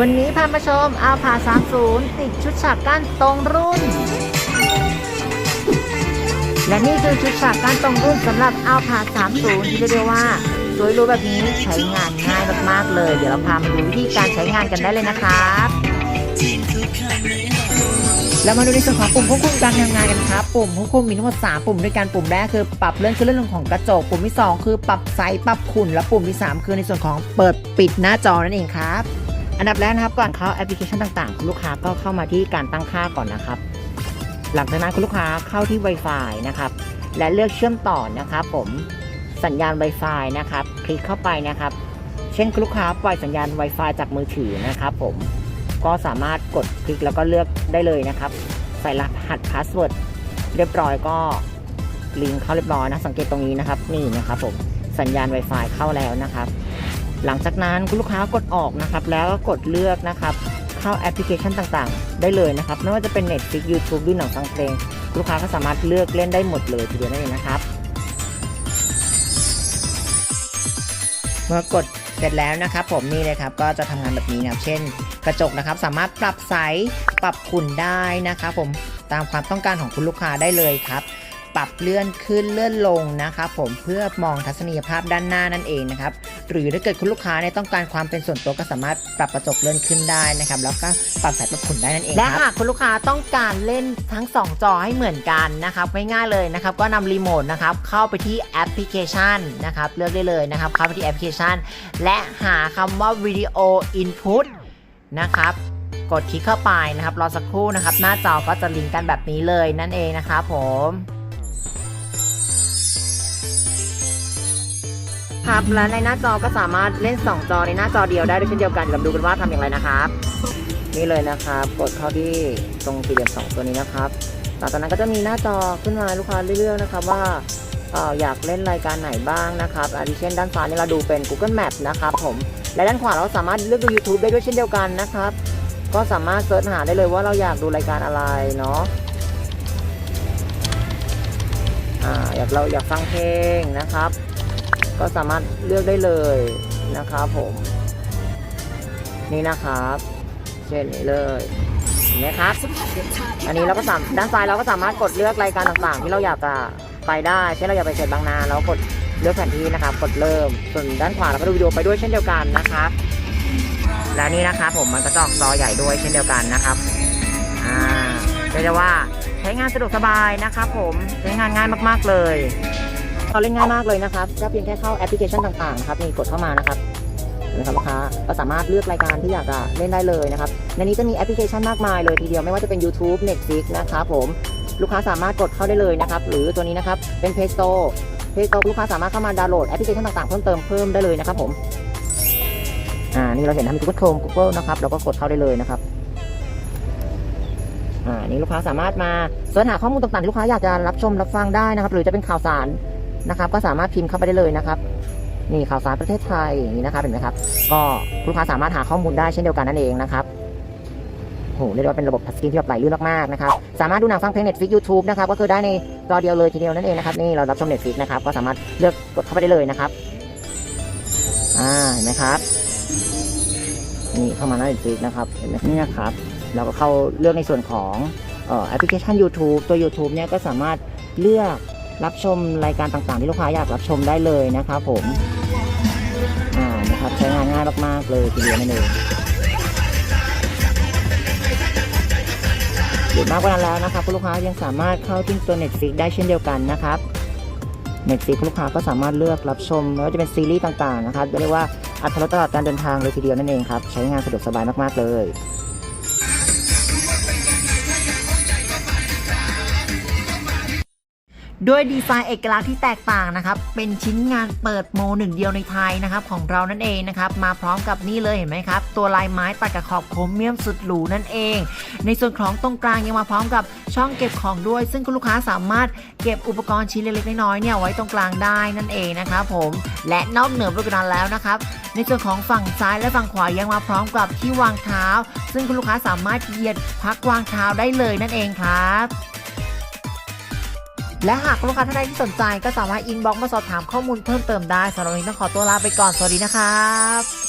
วันนี้พามาชมอาผา30 ติดชุดฉากกั้นตรงรุ่น และนี่คือชุดฉากกั้นตรงรุ่นสำหรับอาผา30 ที่เรียกว่าสวยรู้แบบนี้ใช้งานง่ายมากๆเลย เดี๋ยวเราพามาดูวิธีการใช้งานกันได้เลยนะครับแล้วมาดูในส่วนของปุ่มควบคุมการทำงานกันครับปุ่มควบคุมมีทั้งหมด3ปุ่มด้วยกันปุ่มแรกคือปรับเลื่อนขึ้นเลื่อนลงของกระจก ปุ่มที่ 2 คือปรับไซส์ปรับขุ่นและปุ่มที่ 3 คือในส่วนของเปิดปิดหน้าจอนั่นเองครับ อันดับแรกนะครับก่อนเข้าแอปพลิเคชันต่างๆ คุณลูกค้าก็เข้ามาที่การตั้งค่าก่อนนะครับ หลังจากนั้นคุณลูกค้าเข้าที่ Wi-Fi นะครับ และเลือกเชื่อมต่อนะครับผมสัญญาณ Wi-Fi นะครับ คลิกเข้าไปนะครับ เช่นคุณลูกค้าปล่อยสัญญาณ Wi-Fi จากมือถือนะครับผมก็สามารถกดคลิกแล้วก็เลือกได้เลยนะครับ ใส่รหัสพาสเวิร์ดเรียบร้อยก็ลิงก์เข้าเรียบร้อยนะสังเกตตรงนี้นะครับ นี่นะครับผมสัญญาณ Wi-Fi เข้าแล้วนะครับ หลังจากนั้นคุณลูกค้ากดออกนะครับ แล้วก็กดเลือกนะครับ เข้าแอปพลิเคชันต่างๆ ได้เลยนะครับ ไม่ว่าจะเป็น Netflix YouTube ดูหนังฟังเพลงคุณลูกค้าก็สามารถเลือกเล่นได้หมดเลยทีเดียวนั่นเองนะครับ เมื่อกดเสร็จแล้วนะครับ ผมนี่เลยครับก็จะทำงานแบบนี้นะครับ เช่น กระจกนะครับ สามารถปรับใสปรับขุ่นได้นะครับ ผมตามความต้องการของคุณลูกค้าได้เลยครับ ปรับเลื่อนขึ้นเลื่อนลงนะครับผมเพื่อมองทัศนียภาพด้านหน้านั่นเองนะครับหรือถ้าเกิดคุณลูกค้าเนี่ยต้องการความเป็นส่วนตัวก็สามารถปรับกระจกเลื่อนขึ้นได้นะครับแล้วก็ปรับสายปรับขุ่นได้นั่นเองและหากคุณลูกค้าต้องการเล่นทั้ง 2 จอให้เหมือนกันนะครับง่ายๆเลยนะครับก็นำรีโมทนะครับเข้าไปที่แอปพลิเคชันนะครับเลือกได้เลยนะครับเข้าไปที่แอปพลิเคชัน และหาคำว่าวิดีโออินพุตนะครับกดคลิกเข้าไปนะครับรอสักครู่นะครับ หน้าจอก็จะลิงก์กันแบบนี้เลยนั่นเองนะครับผม ครับและในหน้าจอก็สามารถเล่น 2 จอในหน้าจอเดียวได้ด้วยเช่นเดียวกันเดี๋ยวมาดูกันว่าทำอย่างไรนะครับ นี่เลยนะครับ กดเข้าที่ตรงสี่เหลี่ยมสองตัวนี้นะครับหลังจากนั้นก็จะมีหน้าจอขึ้นมาลูกค้าเรื่อยๆนะครับว่าอยากเล่นรายการไหนบ้างนะครับอาทิเช่นด้านซ้ายนี่เราดูเป็น Google Map นะครับผม และด้านขวาเราสามารถเลือกดู YouTube ได้ด้วยเช่นเดียวกันนะครับ ก็สามารถเสิร์ชหาได้เลยว่าเราอยากดูรายการอะไรเนาะออยากเราอยากฟังเพลงนะครับ ก็สามารถเลือกได้เลยนะครับผม นี่นะครับเช่นนี้เลยเห็นไหมครับ อันนี้เราก็สามด้านซ้ายเราก็สามารถกดเลือกรายการต่างๆ ที่เราอยากจะไปได้เช่นเราอยากไปเขตบางนาเรากดเลือกแผนที่นะครับกดเริ่มส่วนด้านขวาเราก็ดูวิดีโอไปด้วยเช่นเดียวกันนะครับและนี่นะครับผมมันก็จออกจอใหญ่ด้วยเช่นเดียวกันนะครับอ่าเรียกได้ว่าใช้งานสะดวกสบายนะครับผมใช้งานง่ายมาก ๆเลย เราเล่นง่ายมากเลยนะครับก็เพียงแค่เข้าแอปพลิเคชันต่างๆครับนี่กดเข้ามานะครับนะครับลูกค้าก็สามารถเลือกรายการที่อยากจะเล่นได้เลยนะครับ ในนี้จะมีแอปพลิเคชันมากมายเลยทีเดียวไม่ว่าจะเป็น YouTube Netflix นะครับผมลูกค้าสามารถกดเข้าได้เลยนะครับ หรือตัวนี้นะครับเป็น Play Store Play Store ลูกค้าสามารถเข้ามาดาวน์โหลดแอปพลิเคชันต่างๆเพิ่มเติมเพิ่มได้เลยนะครับผมอ่านี่เราเห็นนะมี Google Chrome Google นะครับเราก็กดเข้าได้เลยนะครับอ่านี่ลูกค้าสามารถมาเสิร์ชหาข้อมูลต่างๆที่ลูกค้าอยากจะรับชมรับฟังได้นะครับ หรือจะเป็นข่าวสาร นะครับ ก็สามารถพิมพ์เข้าไปได้เลยนะครับนี่ข่าวสารประเทศไทยอย่างนี้นะครับเห็นไหมครับ ก็ลูกค้าสามารถหาข้อมูลได้เช่นเดียวกันนั่นเองนะครับโหเรียกได้ว่าเป็นระบบทัชสกรีนที่แบบไหลลื่นมากๆนะครับสามารถดูหนังฟังเพลง Netflix YouTube นะครับก็คือได้ในจอเดียวเลยทีเดียวนั่นเองนะครับนี่เรารับชม Netflix นะครับก็สามารถเลือกกดเข้าไปได้เลยนะครับอ่าเห็นไหมครับนี่เข้ามาหน้า Netflix นะครับเห็นไหมนี่นะครับเราก็เข้าเลือกในส่วนของแอปพลิเคชัน YouTube ตัว YouTube เนี่ยก็สามารถเลือก รับชมรายการต่างๆ ที่ลูกค้าอยากรับชมได้เลยนะครับผมอ่านะครับใช้งานง่ายมากๆเลยทีเดียวนั่นเองหรือมากกว่านั้นแล้วนะครับคุณลูกค้ายังสามารถเข้าที่ตัว Netflix ได้เช่นเดียวกันนะครับ Netflix คุณลูกค้าก็สามารถเลือกรับชมไม่ว่าจะเป็นซีรีส์ต่างๆนะครับเรียกว่าอัตรสตลอดการเดินทางเลยทีเดียวนั่นเองครับใช้งานสะดวกสบายมากๆเลย ด้วยดีไซน์เอกลักษณ์ที่แตกต่างนะครับ เป็นชิ้นงานเปิดโมหนึ่งเดียวในไทยนะครับของเรานั่นเองนะครับ มาพร้อมกับนี่เลยเห็นไหมครับ ตัวลายไม้ตัดกับขอบโครเมียมสุดหรูนั่นเอง ในส่วนของตรงกลางยังมาพร้อมกับช่องเก็บของด้วย ซึ่งคุณลูกค้าสามารถเก็บอุปกรณ์ชิ้นเล็กๆน้อยๆเนี่ยไว้ตรงกลางได้นั่นเองนะครับผม และนอกเหนือไปกว่านั้นแล้วนะครับ ในส่วนของฝั่งซ้ายและฝั่งขวายังมาพร้อมกับที่วางเท้า ซึ่งคุณลูกค้าสามารถเหยียดพักวางเท้าได้เลยนั่นเองครับ และหากลูกค้าท่านใดที่สนใจก็สามารถอินบ็อกซ์มาสอบถามข้อมูลเพิ่มเติมได้สำหรับวันนี้ต้องขอตัวลาไปก่อนสวัสดีนะครับ